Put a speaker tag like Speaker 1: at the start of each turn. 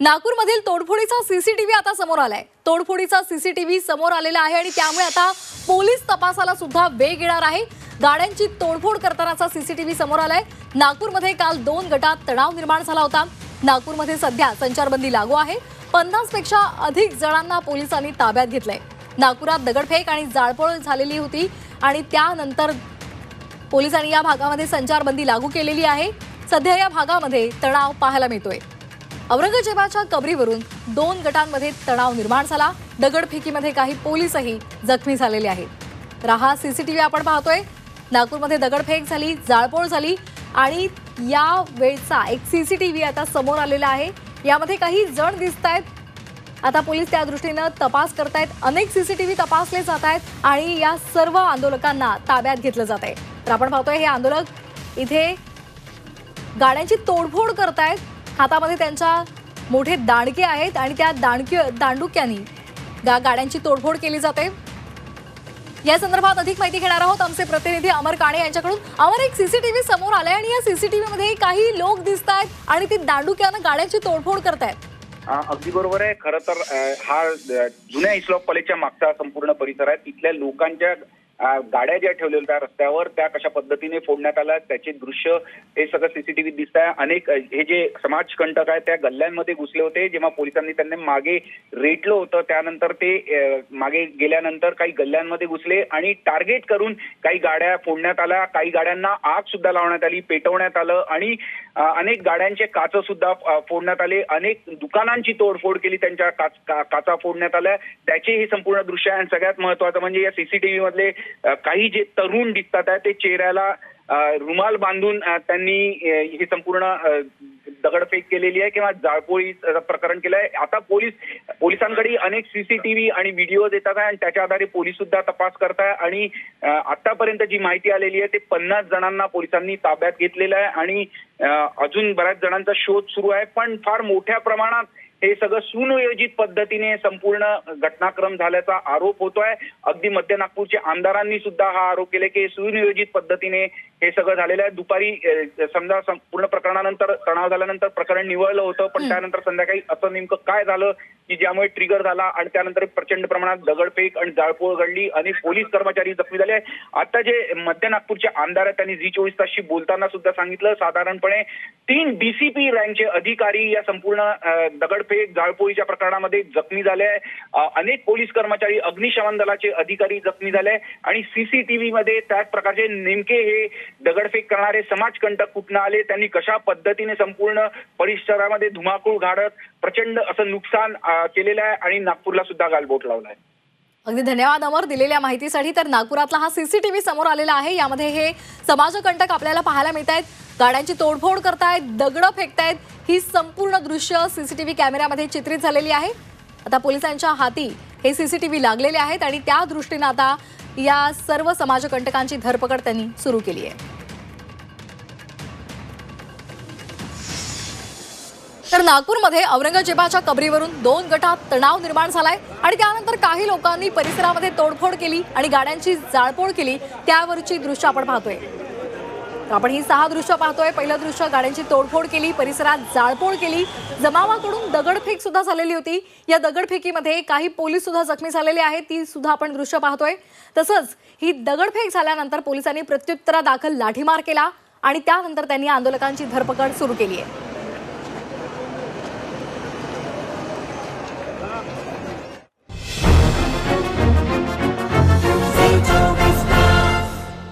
Speaker 1: नागपूरमधील तोडफोडीचा सीसीटीव्ही आता समोर आलाय. तोडफोडीचा सीसीटीव्ही समोर आलेला आहे आणि त्यामुळे आता पोलीस तपासाला सुद्धा वेग येणार आहे. गाड्यांची तोडफोड करतानाचा सीसीटीव्ही समोर आलाय. नागपूरमध्ये काल दोन गटात तणाव निर्माण झाला होता. नागपूरमध्ये सध्या संचारबंदी लागू आहे. पन्नासपेक्षा अधिक जणांना पोलिसांनी ताब्यात घेतलंय. नागपुरात दगडफेक आणि जाळपोळ झालेली होती आणि त्यानंतर पोलिसांनी या भागामध्ये संचारबंदी लागू केलेली आहे. सध्या या भागामध्ये तणाव पाहायला मिळतोय. औरंगजेबाच्या कबरीवरून दोन गटांमध्ये तणाव निर्माण झाला. दगडफेकीमध्ये काही पोलीसही जखमी झालेले आहेत. तर हा सीसीटीव्ही आपण पाहतोय. नागपूरमध्ये दगडफेक झाली जाळपोळ झाली आणि या वेळचा एक सीसीटीव्ही आता समोर आलेला आहे. यामध्ये काही जण दिसत आहेत. आता पोलीस त्या दृष्टीनं तपास करतायत अनेक सीसीटीव्ही तपासले जात आहेत आणि या सर्व आंदोलकांना ताब्यात घेतलं जात आहे. तर आपण पाहतोय हे आंदोलक इथे गाड्यांची तोडफोड करतायत. हातामध्ये त्यांच्या मोठे दांडके आहेत आणि त्या दांडकी दांडुक्यांनी गा गाड्यांची तोडफोड केली जाते. या संदर्भात अधिक माहिती घेणार आहोत आमचे प्रतिनिधी अमर काणे यांच्याकडून. अमर एक सीसीटीव्ही समोर आलाय आणि या सीसीटीव्ही मध्ये काही लोक दिसत आहेत आणि ते दांडुक्यानं गाड्यांची तोडफोड करतायत
Speaker 2: अगदी बरोबर आहे. खरं तर हा जुन्या इस्लॉप कॉलेजच्या मागचा संपूर्ण परिसर आहे. तिथल्या लोकांच्या गाड्या ज्या ठेवलेल्या त्या रस्त्यावर त्या कशा पद्धतीने फोडण्यात आल्या त्याचे दृश्य हे सगळं सीसीटीव्ही दिसत आहे अनेक हे जे समाजकंटक आहे त्या गल्ल्यांमध्ये घुसले होते जेव्हा पोलिसांनी त्यांना मागे रेटलं होतं त्यानंतर ते मागे गेल्यानंतर काही गल्ल्यांमध्ये घुसले आणि टार्गेट करून काही गाड्या फोडण्यात आल्या. काही गाड्यांना आग सुद्धा लावण्यात आली पेटवण्यात आलं आणि अनेक गाड्यांचे काच सुद्धा फोडण्यात आले. अनेक दुकानांची तोडफोड केली त्यांच्या काच का- काचा फोडण्यात आल्या. त्याचे हे संपूर्ण दृश्य आहे. आणि सगळ्यात महत्वाचं म्हणजे या सीसीटीव्ही मधले काही जे तरुण दिसतात आहे ते चेहऱ्याला रुमाल बांधून त्यांनी ही संपूर्ण दगडफेक केलेली आहे किंवा जाळपोळी प्रकरण केलं आहे आता पोलीस पोलिसांकडे अनेक सीसीटीव्ही आणि व्हिडिओ येतात आहे आणि त्याच्या आधारे पोलीस सुद्धा तपास करत आहे आणि आतापर्यंत जी माहिती आलेली आहे ते पन्नास जणांना पोलिसांनी ताब्यात घेतलेलं आहे आणि अजून बऱ्याच जणांचा शोध सुरू आहे. पण फार मोठ्या प्रमाणात हे सगळं सुनियोजित पद्धतीने संपूर्ण घटनाक्रम झाल्याचा आरोप होतोय. अगदी मध्य नागपूरचे आमदारांनी सुद्धा हा आरोप केला की सुनियोजित पद्धतीने हे सगळं झालेलं आहे. दुपारी समजा संपूर्ण प्रकरणानंतर तणाव झाल्यानंतर प्रकरण निवळलं होतं पण. त्यानंतर संध्याकाळी असं नेमकं काय झालं की ज्यामुळे ट्रिगर झाला आणि त्यानंतर प्रचंड प्रमाणात दगडफेक आणि जाळपोळ घडली अनेक पोलीस कर्मचारी जखमी झाले. आता जे मध्य नागपूरचे आमदार आहेत त्यांनी झी चोवीस तासशी बोलताना सुद्धा सांगितलं. साधारणपणे तीन डीसीपी रँकचे अधिकारी या संपूर्ण दगडफेक जाळपोळीच्या प्रकरणामध्ये जखमी झाले आहे. अनेक पोलीस कर्मचारी अग्निशमन दलाचे अधिकारी जखमी झाले आणि सीसीटीव्ही मध्ये त्याच प्रकारचे नेमके हे दगडफेक करणारे समाजकंटक कुठनं आले त्यांनी कशा पद्धतीने संपूर्ण परिसरामध्ये धुमाकूळ घाडत प्रचंड असं नुकसान केलेलं आहे आणि नागपूरला सुद्धा गालबोट लावलाय.
Speaker 1: अगदी धन्यवाद अमर दिलेल्या माहितीसाठी. तर नागपुरातला हा सीसीटीव्ही समोर आलेला आहे. यामध्ये हे समाजकंटक आपल्याला पाहायला मिळत आहेत गाड्यांची तोडफोड करतायत दगडं फेकतायत. ही संपूर्ण दृश्य सीसीटीव्ही कॅमेऱ्यामध्ये चित्रित झालेली आहे. आता पोलिसांच्या हाती हे सीसीटीव्ही लागलेले आहेत आणि त्या दृष्टीनं आता या सर्व समाजकंटकांची धरपकड त्यांनी सुरू केली आहे. तर नागपूरमध्ये औरंगजेबाच्या कबरीवरून दोन गटात तणाव निर्माण झालाय आणि त्यानंतर काही लोकांनी परिसरामध्ये तोडफोड केली आणि गाड्यांची जाळपोळ केली त्यावरची दृश्य आपण पाहतोय. आपण ही सहा दृश्य पाहतोय. पहिलं दृश्य गाड्यांची तोडफोड केली परिसरात जाळपोळ केली. जमावाकडून दगडफेक सुद्धा झालेली होती. या दगडफेकीमध्ये काही पोलीस सुद्धा जखमी झालेले आहेत ती सुद्धा आपण दृश्य पाहतोय. तसंच ही दगडफेक झाल्यानंतर पोलिसांनी प्रत्युत्तरादाखल लाठीमार केला आणि त्यानंतर त्यांनी आंदोलकांची धरपकड सुरू केली आहे.